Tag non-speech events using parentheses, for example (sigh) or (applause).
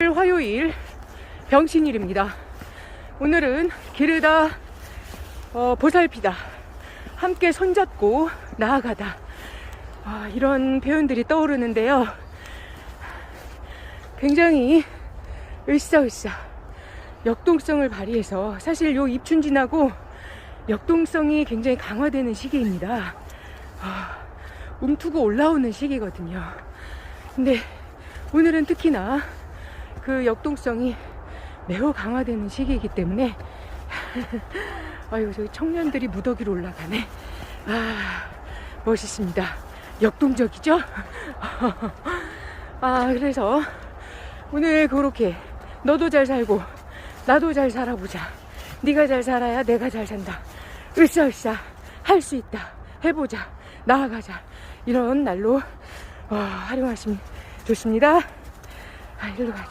화요일 병신일입니다. 오늘은 기르다 어, 보살피다 함께 손잡고 나아가다 아, 이런 표현들이 떠오르는데요. 굉장히 으쌰으쌰 역동성을 발휘해서 사실 요 입춘 지나고 역동성이 굉장히 강화되는 시기입니다. 아, 움트고 올라오는 시기거든요. 근데 오늘은 특히나 그 역동성이 매우 강화되는 시기이기 때문에 (laughs) 아유 저기 청년들이 무더기로 올라가네. 아 멋있습니다. 역동적이죠? (laughs) 아 그래서 오늘 그렇게 너도 잘 살고 나도 잘 살아보자. 네가 잘 살아야 내가 잘 산다. 으쌰으쌰 할 수 있다. 해보자. 나아가자. 이런 날로 어, 활용하시면 좋습니다. 아, 일로 가자.